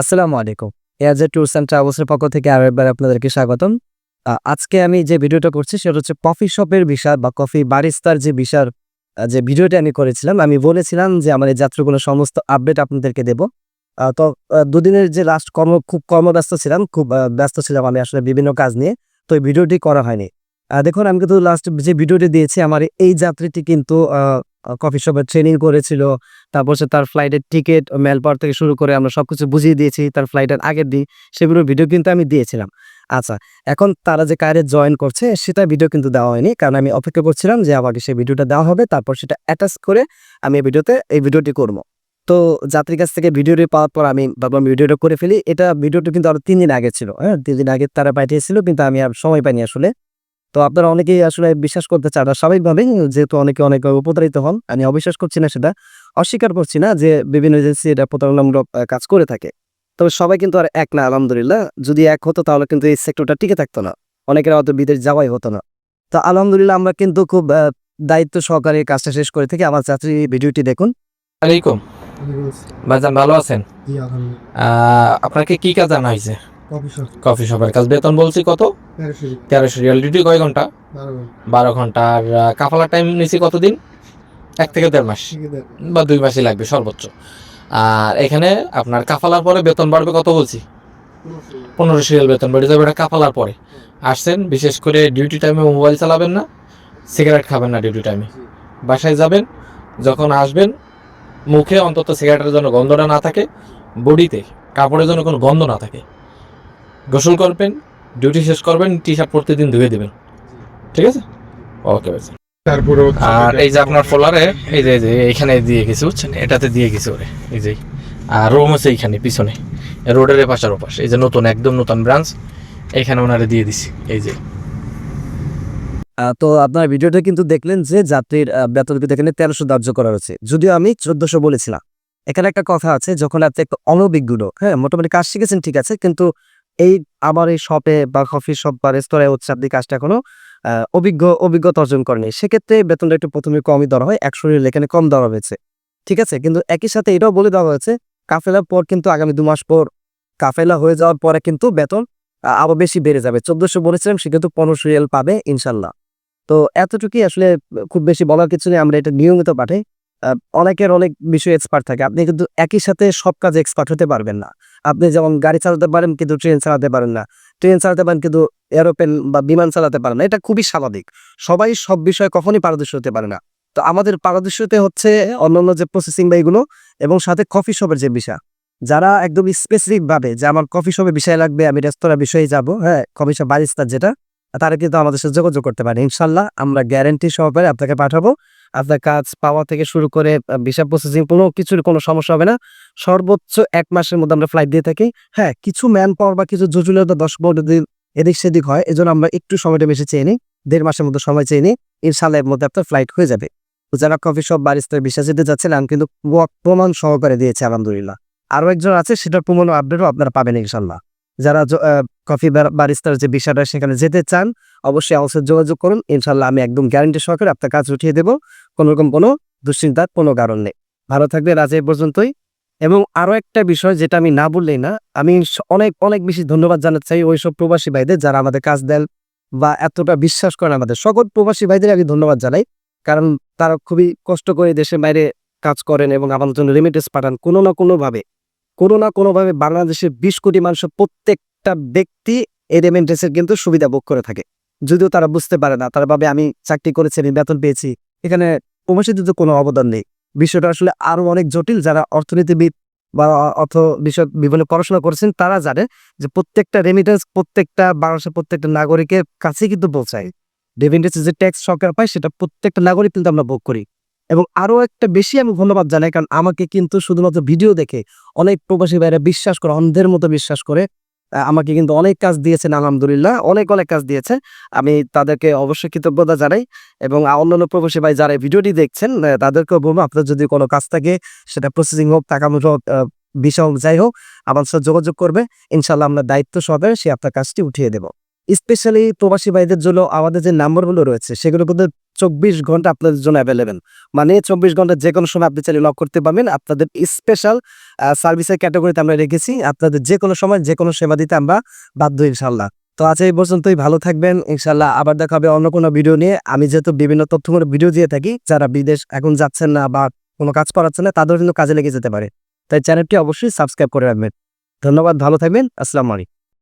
আসসালামু আলাইকুম। এয়াজ tours and ট্রাভেলসের পক্ষ থেকে আরও একবার আপনাদেরকে স্বাগতম। আজকে আমি যে ভিডিওটা করছি সেটা হচ্ছে কফি শপের বিষয় বা কফি বারিস্তার যে বিষয় যে ভিডিওটা আমি করেছিলাম, আমি বলেছিলাম যে আমার এই সমস্ত আপডেট আপনাদেরকে দেব। তো দুদিনের যে লাস্ট কর্ম, খুব কর্মব্যস্ত ছিলাম, খুব ব্যস্ত ছিলাম আমি আসলে বিভিন্ন কাজ নিয়ে, তো এই ভিডিওটি করা হয়নি। দেখুন, আমি কিন্তু লাস্ট যে ভিডিওটি দিয়েছি, আমার এই যাত্রীটি কিন্তু কফি শপে ট্রেনিং করেছিল। তারপর সে তার ফ্লাইটের টিকিট মেল থেকে শুরু করে আমরা সবকিছু বুঝিয়ে দিয়েছি, তার ফ্লাইটের আগের দিন। সেগুলোর ভিডিও কিন্তু আমি দিয়েছিলাম। আচ্ছা এখন তারা যে কারে জয়েন করছে, সেটা ভিডিও কিন্তু দেওয়া হয়নি। কারণ আমি অপেক্ষা করছিলাম যে আমাকে সেই ভিডিওটা দেওয়া হবে, তারপর সেটা অ্যাটাচ করে আমি এই ভিডিওতে এই ভিডিওটি করব। তো যাত্রীর কাছ থেকে ভিডিওটি পাওয়ার পর আমি ভাবলাম ভিডিওটা করে ফেলি। এটা ভিডিওটা কিন্তু আরও তিন দিন আগে ছিল হ্যাঁ তিন দিন আগে তারা পাঠিয়েছিল, কিন্তু আমি আর সময় পাইনি আসলে। তো আপনারা অনেকেই আসলে বিশ্বাস করতে চান না। স্বাভাবিকভাবেই যেহেতু অনেকে অনেক উপতারিত হন আমি অবিশ্বাস করছি না সেটা অস্বীকার করছি না যে বিভিন্ন এজেন্সি এটা প্রতারণামূলক কাজ করে থাকে। তবে সবাই কিন্তু আর এক না আলহামদুলিল্লাহ। যদি এক হতো তাহলে কিন্তু এই সেক্টরটা টিকে থাকতো না। অনেকের হয়তো বিদেশ যাওয়াই হতো না। তো আলহামদুলিল্লাহ আমরা কিন্তু খুব দায়িত্ব সহকারে কাজটা শেষ করে থেকে। আমার যাত্রী ভিডিওটি দেখুন। আলাইকুম। ভাইজান ভালো আছেন? আহ, আপনাকে কি কাজ জানা হয়েছে? কফি শপের কাজ। বেতন বলছি কত? তেরোশো রিয়াল। ডিউটি কয় ঘণ্টা? বারো ঘণ্টা। আর কাফালা টাইম নিছি কতদিন? এক থেকে দেড় মাস। বা দুই মাসই লাগবে সর্বোচ্চ। আর এখানে আপনার কাফালার পরে বেতন বাড়বে কত বলছি? পনেরোশো রিয়াল বেতন বেড়ে যাবে এটা কাফালার পরে। আসছেন বিশেষ করে ডিউটি টাইমে মোবাইল চালাবেন না সিগারেট খাবেন না ডিউটি টাইমে। বাসায় যাবেন যখন আসবেন মুখে অন্তত সিগারেটের জন্য গন্ধটা না থাকে বডিতে কাপড়ের জন্য কোনো গন্ধ না থাকে। গোসল করবেন ডিউটি শেষ করবেন টি শার্ট প্রতিদিন ধুয়ে দেবেন। ঠিক আছে? ওকে ভাই তারপরে আর এই যে আপনার ফোলারে এই যে এই যে এখানে দিয়ে গেছে বুঝছেন? এটাতে দিয়ে গেছে ওরে এই যে। আর রুম হচ্ছে এইখানে পিছনে। রোডের পাশার ওপাশ। এই যে নতুন একদম নতুন ব্রাঞ্চ এখানে ওনারে দিয়ে দিছি এই যে। তো আপনার ভিডিওটা কিন্তু দেখলেন যে যাত্রীর আহ, বেতন কিন্তু এখানে তেরোশো ধার্য করা হয়েছে যদিও আমি চোদ্দশো বলেছিলাম। এখানে একটা কথা আছে যখন আপনি একটা অনভিজ্ঞ হ্যাঁ মোটামুটি কাজ শিখেছেন ঠিক আছে কিন্তু এই আমার এই শপে বা কফি শপ বা রেস্তোরাঁয় হচ্ছে আপনি কাজটা এখনও অভিজ্ঞ অভিজ্ঞতা অর্জন করেনি সেক্ষেত্রে বেতনটা একটু প্রথমে কমই ধরা হয় একশো রিয়াল এখানে কম দেওয়া হয়েছে। ঠিক আছে? কিন্তু একই সাথে এটাও বলে দেওয়া হয়েছে কাফেলার পর কিন্তু আগামী দু মাস পর কাফেলা হয়ে যাওয়ার পরে কিন্তু বেতন আহ, আরও বেশি বেড়ে যাবে। চোদ্দশো বলেছিলাম সে কিন্তু পনেরোশো রিয়াল পাবে ইনশাল্লাহ। তো এতটুকুই আসলে খুব বেশি বলার কিছু নেই আমরা এটা নিয়মিত পাঠাই। অনেকের অনেক বিষয়ে এক্সপার্ট থাকে। আপনি কিন্তু একই সাথে সব কাজে এক্সপার্ট হতে পারবেন না। আপনি যেমন গাড়ি চালাতে পারেন, কিন্তু ট্রেন চালাতে পারেন না। ট্রেন চালাতে পারেন, কিন্তু এরোপ্লেন বা বিমান চালাতে পারেন না। এটা খুবই স্বাভাবিক। সবাই সব বিষয়ে কখনই পারদর্শী হতে পারে না। তো আমাদের পারদর্শীতে হচ্ছে অন্যান্য যে প্রসেসিং বা এগুলো, এবং সাথে কফি শপের যে বিষয়। যারা একদম স্পেসিফিক ভাবে যে আমার কফি শপে বিষয় লাগবে, আমি রেস্তোরাঁ বিষয়ে যাব হ্যাঁ কফি শপ বারিস্তার যেটা তারা কিন্তু আমাদের সাথে যোগাযোগ করতে পারে। ইনশাল্লাহ আমরা গ্যারেন্টি সহকারে আপনাকে পাঠাবো। আপনার কাজ পাওয়া থেকে শুরু করে ভিসা প্রসেসিং কোনো কিছুর কোনো সমস্যা হবে না। সর্বোচ্চ এক মাসের মধ্যে আমরা ফ্লাইট দিয়ে থাকি। হ্যাঁ কিছু ম্যান পাওয়ার বা কিছু জটিলতা দশ পনেরো দিন এদিক সেদিক হয়, এজন্য আমরা একটু সময়টা বেশি চেয়ে নিই। দেড় মাসের মধ্যে সময় চেয়ে নিই। ইনশাল্লাহ এর মধ্যে আপনার ফ্লাইট হয়ে যাবে। যারা কফি শপ বারিস্তার বিশ্বাস যেতে যাচ্ছেন, আমি কিন্তু প্রমাণ সহকারে দিয়েছি, আলহামদুলিল্লাহ। আরও একজন আছে, সেটার প্রমাণ আপডেটও আপনারা পাবেন ইনশাল্লাহ যারা কফি বার- বারিস্তার যে বিষয়টা সেখানে যেতে চান, অবশ্যই আমার যোগাযোগ করুন। ইনশাল্লাহ আমি একদম গ্যারান্টি সহকারে আপনার কাজ উঠিয়ে দেবো। কোনো রকম কোনো দুশ্চিন্তার কোনো কারণ নেই। ভালো থাকবে আজ এই পর্যন্তই। এবং আরও একটা বিষয় যেটা আমি না বললেই না, আমি অনেক অনেক বেশি ধন্যবাদ জানাতে চাই ওইসব প্রবাসী ভাইদের যারা আমাদের কাজ দেন বা এতটা বিশ্বাস করেন আমাদের। সকল প্রবাসী ভাইদের আমি ধন্যবাদ জানাই। কারণ তারা খুবই কষ্ট করে দেশের বাইরে কাজ করেন এবং আমাদের জন্য রেমিটেন্স পাঠান কোনো না কোনোভাবে। কোনো না কোনোভাবে বাংলাদেশের বিশ কোটি মানুষ প্রত্যেকটা ব্যক্তি এই রেমিটেন্সের কিন্তু সুবিধা ভোগ করে থাকে। যদিও তারা বুঝতে পারে না, তারা ভাবে আমি চাকরি করেছি, আমি বেতন পেয়েছি। এখানে প্রবাসীদের তো কোনো অবদান নেই। বিষয়টা আসলে আরও অনেক জটিল, যারা অর্থনীতিবিদ বা অর্থ বিষয় বিভিন্ন পড়াশোনা করেছেন, তারা জানে যে প্রত্যেকটা রেমিটেন্স প্রত্যেকটা বাংলাদেশের প্রত্যেকটা নাগরিকের কাছে কিন্তু পৌঁছায়। রেমিটেন্স যে ট্যাক্স সরকার পায়, সেটা প্রত্যেকটা নাগরিক কিন্তু আমরা ভোগ করি। এবং আরও একটা বেশি আমি ধন্যবাদ জানাই, কারণ আমাকে কিন্তু শুধুমাত্র ভিডিও দেখে অনেক প্রবাসী ভাইরা বিশ্বাস করে, অন্ধের মতো বিশ্বাস করে আমাকে কিন্তু অনেক কাজ দিয়েছেন, আলহামদুলিল্লাহ, অনেক অনেক কাজ দিয়েছে আমি তাদেরকে অবশ্যই কৃতজ্ঞতা জানাই এবং অন্যান্য প্রবাসী ভাই যারা ভিডিওটি দেখছেন তাদেরকেও বলব, আপনার যদি কোনো কাজ থাকে, সেটা প্রসেসিং হোক, টাকা হোক বিষয় হোক, যাই হোক, আমার সাথে যোগাযোগ করবে ইনশাল্লাহ আমরা দায়িত্ব সহকারে সে আপনার কাজটি উঠিয়ে দেব। স্পেশালি প্রবাসী ভাইদের জন্য আমাদের যে নাম্বারগুলো রয়েছে, সেগুলো কিন্তু চব্বিশ ঘণ্টা আপনাদের জন্য অ্যাভেলেবেল মানে চব্বিশ ঘণ্টা যে কোনো সময় আপনি চাইলে লক করতে পারবেন। আপনাদের স্পেশাল সার্ভিসের ক্যাটাগরিতে আমরা রেখেছি। আপনাদের যে কোনো সময় যে কোনো সেবা দিতে আমরা বাধ্য ইনশাল্লাহ তো আজ এই পর্যন্তই। ভালো থাকবেন। ইনশাল্লাহ আবার দেখা হবে অন্য কোনো ভিডিও নিয়ে। আমি যেহেতু বিভিন্ন তথ্যমূলক ভিডিও দিয়ে থাকি, যারা বিদেশ এখন যাচ্ছেন না বা কোনো কাজ করাচ্ছেন না তাদের কিন্তু কাজে লেগে যেতে পারে। তাই চ্যানেলটি অবশ্যই সাবস্ক্রাইব করে রাখবেন। ধন্যবাদ। ভালো থাকবেন। আসসালামু আলাইকুম।